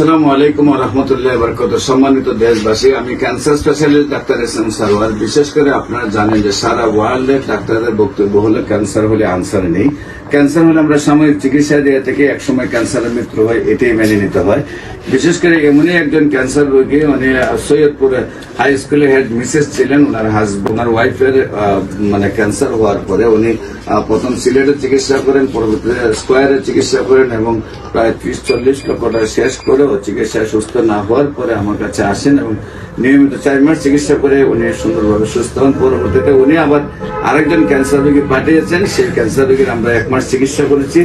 আসসালামু আলাইকুম রহমতুল্লাহ বরকত সম্মানিত দেশবাসী, আমি cancer specialist doctor S M Sarwar. বিশেষ করে আপনারা জানেন যে সারা ওয়ার্ল্ডে ডাক্তারদের বক্তব্য হলো, ক্যান্সার হলে আনসার নেই। ক্যান্সার হলে আমরা সাময়িক চিকিৎসা দিয়ে থেকে একসময় ক্যান্সারের মৃত্যু হয়, এটাই মেনে নিতে হয়। বিশেষ করে এমনই একজন ক্যান্সার রোগী, উনি সৈয়দপুরে হাই স্কুলে হেড মিসেস ছিলেন। ওনার হাজব্যান্ড ওনার ওয়াইফের মানে ক্যান্সার হওয়ার পরে উনি প্রথম সিলেটে চিকিৎসা করেন, পরবর্তীতে স্কোয়ারে চিকিৎসা করেন এবং প্রায় ত্রিশ চল্লিশ লক্ষ টাকা শেষ করেও চিকিৎসায় সুস্থ না হওয়ার পরে আমার কাছে আসেন এবং নিয়মিত চার মাস চিকিৎসা করে উনি সুন্দরভাবে সুস্থ হন। পরবর্তীতে উনি আবার আরেকজন ক্যান্সার রোগী পাঠিয়েছেন। সেই ক্যান্সার রোগীর আমরা এক মাস চিকিৎসা করেছি।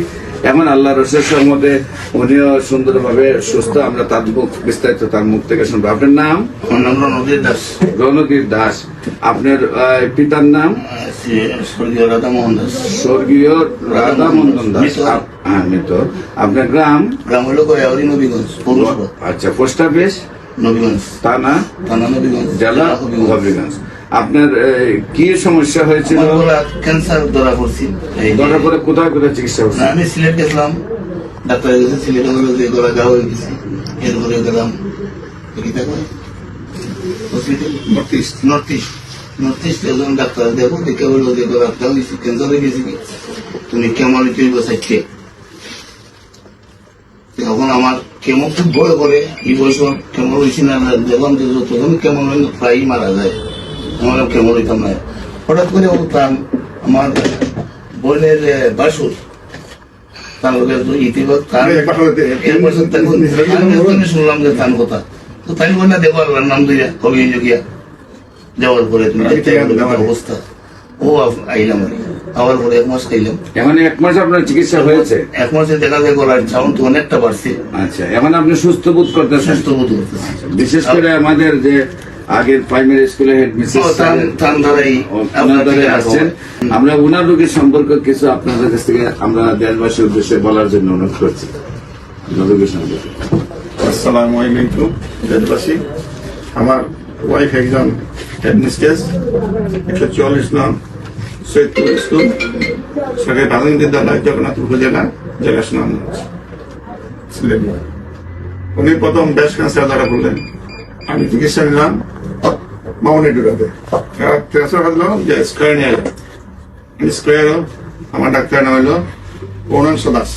এমন আল্লাহ রসের মধ্যে উনিও সুন্দরভাবে সুস্থ। আমরা তার মুখ বিস্তারিত তার মুখ থেকে শুনব। আপনার নাম? রণদীপ দাস। দাস। আপনার পিতার নাম? স্বর্গীয় রাধা মোহন দাস। স্বর্গীয় রাধা মন্দন দাস মৃত। আপ- হ্যাঁ আপনার গ্রাম? গ্রাম হলো গয়াউরি নবীগঞ্জ পৌরসভা। আচ্ছা পোস্ট অফিস? নবীগঞ্জ। থানা? থানা নবীগঞ্জ জেলা? হবিগঞ্জ আপনার কি সমস্যা হয়েছিল? ক্যান্সার ধরা পড়ছি। ধরার পরে কোথায় কোথায় চিকিৎসা হচ্ছে আমি সিলেট গেছিলাম। ডাক্তারের কাছে সিলেটে বলে যে গলা ঘা হয়ে গেছে। এরপরে গেলাম north east north east north east একজন ডাক্তার দেখো দেখে বলল যে গলা হয়েছে ক্যান্সার হয়ে গেছে। কি তুমি কেমন তুই বসাইছে তখন আমার কেমন খুব ভয় করে এই বয়স কেমন হয়েছি না না, যখন তখন কেমন হয়ে প্রায় মারা যায়। আমার কেমন হইতাম না। হঠাৎ করে প্রাণ আমার বোনের বাসুর তার লোকের তো ইতিবাদ তার এর বছর তখন আমি যখনই শুনলাম যে তার কথা। তো তাই না দেখো আল্লাহর নাম দিয়া কবি গিয়া যাওয়ার পরে অবস্থা। ও আইলাম আমি আবার পরে এক মাস খাইলাম এখন এক মাস আপনার চিকিৎসা হয়েছে? এক মাসে দেখা যায় গলার সাউন্ড অনেকটা বাড়ছে। আচ্ছা এখন আপনি সুস্থ বোধ করতেছেন? সুস্থ বোধ করতেছে। বিশেষ করে আমাদের যে আগের প্রাইমারি স্কুলে হেড মিসেস আসছেন। আমরা উনার রোগীর সম্পর্কে কিছু আপনাদের কাছ থেকে আমরা দেশবাসীর উদ্দেশ্যে বলার জন্য অনুরোধ করছি। রোগীর সম্পর্কে। আসসালামু আলাইকুম দেশবাসী। আমার ওয়াইফ একজন হেডমিস্ট্রেস একশো চুয়াল্লিশ নং সৈয়দপুর স্কুল সরকারি প্রাথমিক বিদ্যালয় জগন্নাথ উপজেলা জেলা সুনামগঞ্জ উনি প্রথম ব্রেস্ট ক্যান্সার ধরা পড়লেন। আমি চিকিৎসা নিলাম। মামনি ডুরাতে স্কোয়ার আমার ডাক্তার নাম হলো পৌনাংশ দাস।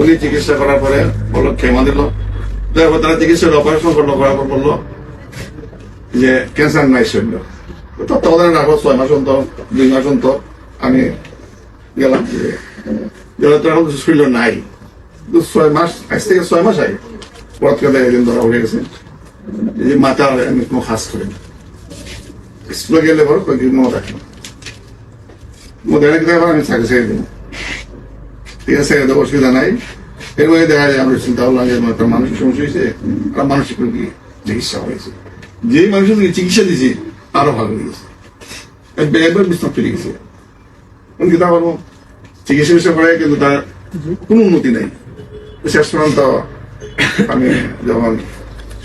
উনি চিকিৎসা করার পরে বলল খেমা দিল। তারপর তারা চিকিৎসার অপারেশন করল, করার পর বলল যে ক্যান্সার নাই শরীর তত্ত্বাবধানে রাখো ছয় মাস অন্তর, দুই মাস অন্তর আমি গেলাম তো এখন শরীর নাই ছয় মাস, আজ থেকে ছয় মাস আগে পর থেকে একদিন ধরা উঠে গেছে। যে মাথা আমি কোনো হাস করি স্কুলে গেলে পর কয়েকদিন মনে রাখি। আবার আমি চাকরি ছেড়ে দিই ঠিক আছে এটা অসুবিধা নাই। এর মধ্যে দেখা যায় আমরা চিন্তা করলাম যে একটা মানসিক সমস্যা হয়েছে আর মানসিক রোগী চিকিৎসা হয়েছে। যেই মানুষের চিকিৎসা দিয়েছি আরও ভালো হয়ে গেছে। একবার বিস্তার ফিরে গেছে। কোন কি তা পারব চিকিৎসা বিষয় করে কিন্তু তার কোনো উন্নতি নেই। শেষ পর্যন্ত আমি যখন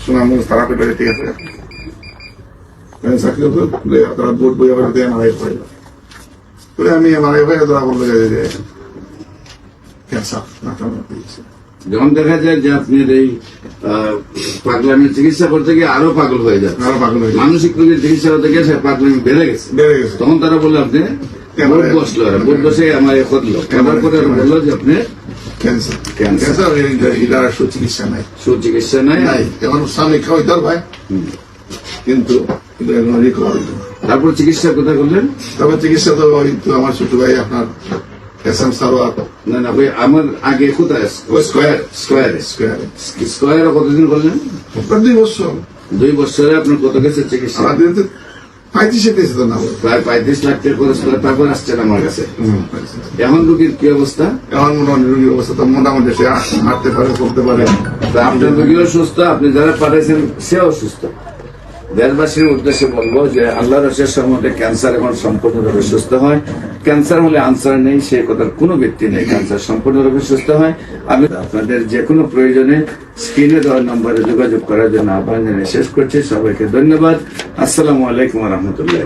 সুনাম তারা পেপারে ঠিক আছে আমি মারাই হয়ে বলল যে ক্যান্সার। যখন দেখা যায় যে আপনার এই পাগলামির চিকিৎসা করতে গিয়ে আরও পাগল হয়ে যাচ্ছে। আরও পাগল হয়ে। মানসিক রোগীর চিকিৎসা করতে গিয়ে সে পাগলামি বেড়ে গেছে। বেড়ে গেছে। তখন তারা বলল আপনি বসল আর বসে আমার এ করল। করার পরে বলল যে আপনি ক্যান্সার। সুচিকিৎসা নাই। সুচিকিৎসা নাই। নাই। এখন স্বামী খাওয়াই দর ভাই। কিন্তু কিন্তু তারপর চিকিৎসা কোথায় করলেন? তারপর চিকিৎসা তো আমার ছোট ভাই আপনার এম সারোয়ার না না ওই আমার আগে কোথায় স্কোয়ার স্কোয়ারে স্কোয়ারে স্কোয়ারে কতদিন করলেন আপনার দুই বছর দুই বছরে আপনার কত গেছে চিকিৎসা আমাদের তো পঁয়ত্রিশে পেয়েছে তো না প্রায় পঁয়ত্রিশ লাখ টাকা খরচ করে তারপর আসছেন আমার কাছে। এখন রোগীর কি অবস্থা এখন মোটামুটি রোগীর অবস্থা তো মোটামুটি সে হাঁটতে পারে করতে পারে তা আপনার রোগীও সুস্থ আপনি যারা পাঠাইছেন সেও সুস্থ দেশবাসীর উদ্দেশ্যে বলব যে আল্লাহ রসের সম্বন্ধে ক্যান্সার এখন সম্পূর্ণরূপে সুস্থ হয়। ক্যান্সার হলে আনসার নেই, সে কথার কোনো ব্যক্তি নেই। ক্যান্সার সম্পূর্ণরূপে সুস্থ হয়। আমি আপনাদের যে কোনো প্রয়োজনে স্ক্রিনে দেওয়ার নম্বরে যোগাযোগ করার জন্য আহ্বান জানিয়ে শেষ করছি। সবাইকে ধন্যবাদ। আসসালামু আলাইকুম রহমতুল্লাহ।